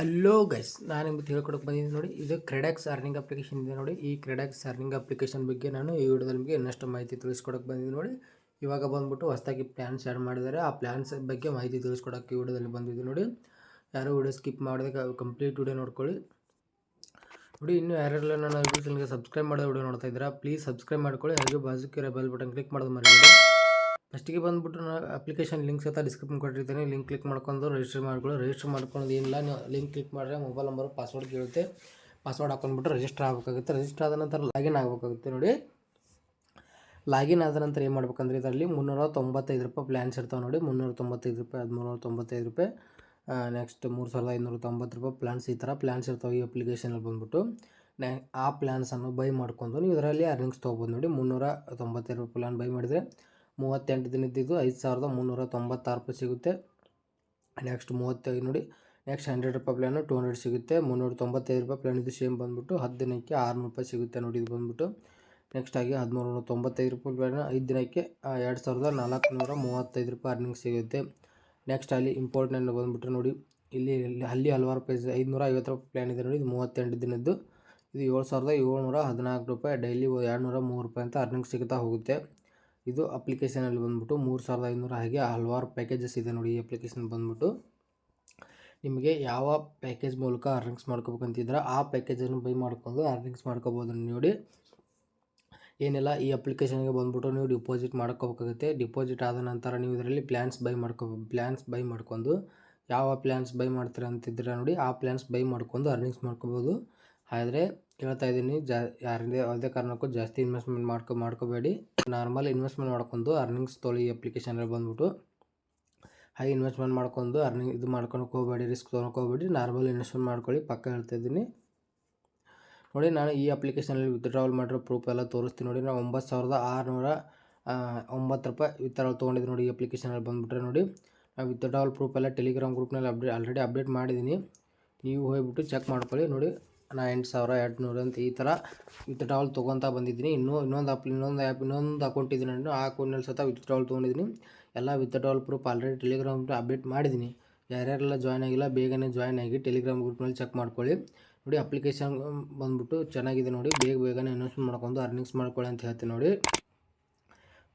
ಅಲ್ಲೋ ಗೈಸ್ ನಾನು ನಿಮ್ಗೆ ಹೇಳ್ಕೊಡಕ್ಕೆ ಬಂದಿದ್ದೀನಿ ನೋಡಿ. ಇದು ಕ್ರೆಡಾಕ್ಸ್ ಅರ್ನಿಂಗ್ ಅಪ್ಲಿಕೇಶನ್ ಇದೆ ನೋಡಿ. ಈ ಕ್ರೆಡಾಕ್ಸ್ ಅರ್ನಿಂಗ್ ಅಪ್ಲಿಕೇಶನ್ ಬಗ್ಗೆ ನಾನು ಈ ವಿಡಿಯೋದಲ್ಲಿ ನಿಮಗೆ ಇನ್ನಷ್ಟು ಮಾಹಿತಿ ತಿಳಿಸ್ಕೊಡಕ್ಕೆ ಬಂದಿದ್ದೀನಿ ನೋಡಿ. ಇವಾಗ ಬಂದ್ಬಿಟ್ಟು ಹೊಸದಾಗಿ ಪ್ಲ್ಯಾನ್ಸ್ ಆ್ಯಡ್ ಮಾಡಿದ್ದಾರೆ. ಆ ಪ್ಲ್ಯಾನ್ಸ್ ಬಗ್ಗೆ ಮಾಹಿತಿ ತಿಳಿಸ್ಕೊಡೋಕ್ಕೆ ಈ ವಿಡಿಯೋದಲ್ಲಿ ಬಂದಿದ್ದೀನಿ ನೋಡಿ. ಯಾರು ವಿಡಿಯೋ ಸ್ಕಿಪ್ ಮಾಡಿದ ಕಂಪ್ಲೀಟ್ ವಿಡಿಯೋ ನೋಡ್ಕೊಳ್ಳಿ. ನೋಡಿ, ಇನ್ನೂ ಯಾರೆಲ್ಲ ನಾನು ಯೂಟ್ಯೂಬ್ ಚಾನಲ್ಗೆ ಸಬ್ಸ್ಕ್ರೈಬ್ ಮಾಡೋ ವಿಡಿಯೋ ನೋಡ್ತಾ ಇದ್ದೀರಾ ಪ್ಲೀಸ್ ಸಬ್ಸ್ಕ್ರೈಬ್ ಮಾಡ್ಕೊಳ್ಳಿ. ಹಾಗೆ ಬಾಜುಕಿರೋ ಬೆಲ್ ಬಟನ್ ಕ್ಲಿಕ್ ಮಾಡೋದು ಮರಿಬೇಡಿ. ಫಸ್ಟಿಗೆ ಬಂದುಬಿಟ್ಟು ನಾನು ಅಪ್ಲಿಕೇಶನ್ ಲಿಂಕ್ಸ್ ಅಂತ ಡಿಸ್ಕ್ರಿಪ್ಷನ್ ಕೊಟ್ಟಿರ್ತೀನಿ. ಲಿಂಕ್ ಕ್ಲಿಕ್ ಮಾಡ್ಕೊಂಡು ರಿಜಿಸ್ಟರ್ ಮಾಡ್ಕೊಳ್ಳಿ. ರಿಜಿಸ್ಟರ್ ಮಾಡ್ಕೊಂಡು ಏನಿಲ್ಲ, ನೀವು ಲಿಂಕ್ ಕ್ಲಿಕ್ ಮಾಡಿದ್ರೆ ಮೊಬೈಲ್ ನಂಬರ್ ಪಾಸ್ವರ್ಡ್ ಕೇಳುತ್ತೆ. ಪಾಸ್ವರ್ಡ್ ಹಾಕೊಂಡ್ಬಿಟ್ಟು ರಿಜಿಸ್ಟರ್ ಆಗಬೇಕಾಗುತ್ತೆ. ರಿಜಿಸ್ಟರ್ ಆದ ನಂತರ ಲಾಗಿನ್ ಆಗಬೇಕಾಗುತ್ತೆ ನೋಡಿ. ಲಾಗಿನ್ ಆದ ನಂತರ ಏನು ಮಾಡ್ಬೇಕಂದ್ರೆ ಇದರಲ್ಲಿ ಮುನ್ನೂರ ತೊಂಬತ್ತೈದು ರೂಪಾಯಿ ಪ್ಲ್ಯಾನ್ಸ್ ಇರ್ತಾವೆ ನೋಡಿ. ಮುನ್ನೂರ ತೊಂಬತ್ತೈದು ರೂಪಾಯಿ ಹದಿಮೂರು ತೊಂಬತ್ತೈದು ರೂಪಾಯಿ ನೆಕ್ಸ್ಟ್ ಮೂರು ಸಾವಿರದ ಐನೂರ ತೊಂಬತ್ತು ರೂಪಾಯಿ ಪ್ಲ್ಯಾನ್ಸ್ ಈ ಥರ ಪ್ಲ್ಯಾನ್ಸ್ ಇರ್ತಾವೆ ಈ ಅಪ್ಲಿಕೇಶನಲ್ಲಿ ಬಂದುಬಿಟ್ಟು. ನೆ, ಆ ಪ್ಲ್ಯಾನ್ಸನ್ನು ಬೈ ಮಾಡ್ಕೊಂಡು ನೀವು ಇದರಲ್ಲಿ ಅರ್ನಿಂಗ್ಸ್ ತೊಗೋಬೋದು ನೋಡಿ. ಮುನ್ನೂರ ತೊಂಬತ್ತೈದು ರೂಪಾಯಿ ಪ್ಲ್ಯಾನ್ ಬೈ ಮಾಡಿದರೆ. ಮೂವತ್ತೆಂಟು ದಿನದಿದ್ದು ಐದು ಸಾವಿರದ ಮುನ್ನೂರ ತೊಂಬತ್ತಾರು ರೂಪಾಯಿ ಸಿಗುತ್ತೆ. ನೆಕ್ಸ್ಟ್ ಮೂವತ್ತೈದು ನೋಡಿ. ನೆಕ್ಸ್ಟ್ ಹಂಡ್ರೆಡ್ ರೂಪಾಯಿ ಪ್ಲ್ಯಾನು ಟೂ ಹಂಡ್ರೆಡ್ ಸಿಗುತ್ತೆ. ಮುನ್ನೂರ ತೊಂಬತ್ತೈದು ರೂಪಾಯಿ ಪ್ಲ್ಯಾನ್ ಇದು ಸೇಮ್ ಬಂದುಬಿಟ್ಟು ಹತ್ತು ದಿನಕ್ಕೆ ಆರುನೂರು ರೂಪಾಯಿ ಸಿಗುತ್ತೆ ನೋಡಿ ಇದು ಬಂದುಬಿಟ್ಟು. ನೆಕ್ಸ್ಟ್ ಆಗಿ ಹದಿಮೂರು ನೂರ ತೊಂಬತ್ತೈದು ರೂಪಾಯಿ ಪ್ಲ್ಯಾನ್ ಐದು ದಿನಕ್ಕೆ ಎರಡು ಸಾವಿರದ ನಾಲ್ಕುನೂರ ಮೂವತ್ತೈದು ರೂಪಾಯಿ ಅರ್ನಿಂಗ್ ಸಿಗುತ್ತೆ. ನೆಕ್ಸ್ಟ್ ಅಲ್ಲಿ ಇಂಪಾರ್ಟೆಂಟ್ ಬಂದುಬಿಟ್ಟು ನೋಡಿ. ಇಲ್ಲಿ ಅಲ್ಲಿ ಹಲವಾರು ಪ್ರೈಸ್ ಐದುನೂರ ಐವತ್ತು ರೂಪಾಯಿ ಪ್ಲ್ಯಾನ್ ಇದೆ ನೋಡಿ. ಇದು ಮೂವತ್ತೆಂಟು ದಿನದ್ದು. ಇದು ಏಳು ಸಾವಿರದ ಏಳ್ನೂರ ಹದಿನಾಲ್ಕು ರೂಪಾಯಿ. ಡೈಲಿ ಎರಡು ನೂರ ಮೂರು ರೂಪಾಯಿ ಅಂತ ಅರ್ನಿಂಗ್ ಸಿಗ್ತಾ ಹೋಗುತ್ತೆ. ಇದು ಅಪ್ಲಿಕೇಶನಲ್ಲಿ ಬಂದ್ಬಿಟ್ಟು ಮೂರು ಸಾವಿರದ ಐನೂರು ಹಾಗೆ ಹಲವಾರು ಪ್ಯಾಕೇಜಸ್ ಇದೆ ನೋಡಿ ಈ ಅಪ್ಲಿಕೇಶನ್ ಬಂದ್ಬಿಟ್ಟು. ನಿಮಗೆ ಯಾವ ಪ್ಯಾಕೇಜ್ ಮೂಲಕ ಅರ್ನಿಂಗ್ಸ್ ಮಾಡ್ಕೋಬೇಕಂತಿದ್ರೆ ಆ ಪ್ಯಾಕೇಜನ್ನು ಬೈ ಮಾಡ್ಕೊಂಡು ಅರ್ನಿಂಗ್ಸ್ ಮಾಡ್ಕೋಬೋದು ನೋಡಿ. ಏನೆಲ್ಲ, ಈ ಅಪ್ಲಿಕೇಶನ್ಗೆ ಬಂದ್ಬಿಟ್ಟು ನೀವು ಡಿಪಾಸಿಟ್ ಮಾಡ್ಕೋಬೇಕಾಗುತ್ತೆ. ಡಿಪಾಸಿಟ್ ಆದ ನಂತರ ನೀವು ಇದರಲ್ಲಿ ಪ್ಲ್ಯಾನ್ಸ್ ಬೈ ಮಾಡ್ಕೋ ಪ್ಲ್ಯಾನ್ಸ್ ಬೈ ಮಾಡ್ಕೊಂಡು ಯಾವ ಪ್ಲ್ಯಾನ್ಸ್ ಬೈ ಮಾಡ್ತೀರ ಅಂತಿದ್ರೆ ನೋಡಿ ಆ ಪ್ಲ್ಯಾನ್ಸ್ ಬೈ ಮಾಡ್ಕೊಂಡು ಅರ್ನಿಂಗ್ಸ್ ಮಾಡ್ಕೋಬೋದು. ಆದರೆ ಹೇಳ್ತಾ ಇದ್ದೀನಿ, ಜಾ, ಯಾರದೇ ಯಾವುದೇ ಕಾರಣಕ್ಕೂ ಜಾಸ್ತಿ ಇನ್ವೆಸ್ಟ್ಮೆಂಟ್ ಮಾಡ್ಕೊ, ಮಾಡ್ಕೋಬೇಡಿ. ನಾರ್ಮಲ್ ಇನ್ವೆಸ್ಟ್ಮೆಂಟ್ ಮಾಡ್ಕೊಂಡು ಅರ್ನಿಂಗ್ಸ್ ತೊಳಿ ಅಪ್ಲಿಕೇಶನಲ್ಲಿ ಬಂದ್ಬಿಟ್ಟು ಹೈ ಇನ್ವೆಸ್ಟ್ಮೆಂಟ್ ಮಾಡ್ಕೊಂಡು ಅರ್ನಿಂಗ್ ಇದು ಮಾಡ್ಕೊಳಕ್ಕೆ ಹೋಗಬೇಡಿ ರಿಸ್ಕ್ ತೊಗೊಳಕ್ಕೆ ನಾರ್ಮಲ್ ಇನ್ವೆಸ್ಟ್ಮೆಂಟ್ ಮಾಡ್ಕೊಳ್ಳಿ, ಪಕ್ಕ ಹೇಳ್ತಾ ಇದ್ದೀನಿ. ನೋಡಿ, ನಾನು ಈ ಅಪ್ಲಿಕೇಶನಲ್ಲಿ ವಿತ್ಡ್ರಾವಲ್ ಮಾಡಿರೋ ಪ್ರೂಫ್ ಎಲ್ಲ ತೋರಿಸ್ತೀನಿ ನೋಡಿ, ನಾನು ಒಂಬತ್ತು ಸಾವಿರದ ಆರುನೂರ ಒಂಬತ್ತು ರೂಪಾಯಿ ವಿತ್ಡ್ರಾವಲ್ ತೊಗೊಂಡಿದ್ದು ನೋಡಿ ಈ ಅಪ್ಲಿಕೇಶನಲ್ಲಿ ಬಂದುಬಿಟ್ರೆ ನೋಡಿ. ನಾವು ವಿತ್ಡ್ರಾವಲ್ ಪ್ರೂಫ್ ಎಲ್ಲ ಟೆಲಿಗ್ರಾಮ್ ಗ್ರೂಪ್ನಲ್ಲಿ ಅಪ್ಡೇಟ್ ಆಲ್ರೆಡಿ ಅಪ್ಡೇಟ್ ಮಾಡಿದ್ದೀನಿ. ನೀವು ಹೋಗಿಬಿಟ್ಟು ಚೆಕ್ ಮಾಡ್ಕೊಳ್ಳಿ ನೋಡಿ. ನಾ ಎಂಟು ಸಾವಿರ ಎರಡು ನೂರು ಅಂತ ಈ ಥರ ವಿತ್ಡ್ರಾವಲ್ ತೊಗೊತಾ ಬಂದಿದ್ದೀನಿ. ಇನ್ನೂ ಇನ್ನೊಂದು ಆಪ್ ಇನ್ನೊಂದು ಆ್ಯಪ್ ಇನ್ನೊಂದು ಅಕೌಂಟ್ ಇದೆ ನಾನು ಆ ಅಕೌಂಟ್ನಲ್ಲಿ ಸತ ವಿತ್ಡ್ರಾವಲ್ ತೊಗೊಂಡಿದ್ದೀನಿ. ಎಲ್ಲ withdrawal proof already Telegram update ಮಾಡಿದ್ದೀನಿ. ಯಾರ್ಯಾರೆಲ್ಲ ಜಾಯ್ನ್ ಆಗಿಲ್ಲ, ಬೇಗನೆ ಜಾಯ್ನ್ ಆಗಿ ಟೆಲಿಗ್ರಾಮ್ ಗ್ರೂಪ್ನಲ್ಲಿ ಚೆಕ್ ಮಾಡ್ಕೊಳ್ಳಿ. ನೋಡಿ ಅಪ್ಲಿಕೇಶನ್ ಬಂದ್ಬಿಟ್ಟು ಚೆನ್ನಾಗಿದೆ ನೋಡಿ. ಬೇಗ ಬೇಗನೆ ಅನೌನ್ಸ್ಮೆಂಟ್ ಮಾಡ್ಕೊಂಡು ಅರ್ನಿಂಗ್ಸ್ ಮಾಡ್ಕೊಳ್ಳಿ ಅಂತ ಹೇಳ್ತೀನಿ ನೋಡಿ.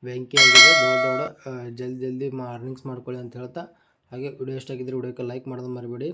ಬೆಂಕಿ ಆಗಿದೆ ದೊಡ್ಡ ದೊಡ್ಡ ಜಲ್ದಿ ಜಲ್ದಿ ಮಾ ಅರ್ನಿಂಗ್ಸ್ ಮಾಡ್ಕೊಳ್ಳಿ ಅಂತ ಹೇಳ್ತಾ. ಹಾಗೆ ವಿಡಿಯೋ ಇಷ್ಟ ಆಗಿದ್ದರೆ ವಿಡಿಯೋಕ್ಕೆ ಲೈಕ್ ಮಾಡೋದು ಮರಿಬೇಡಿ.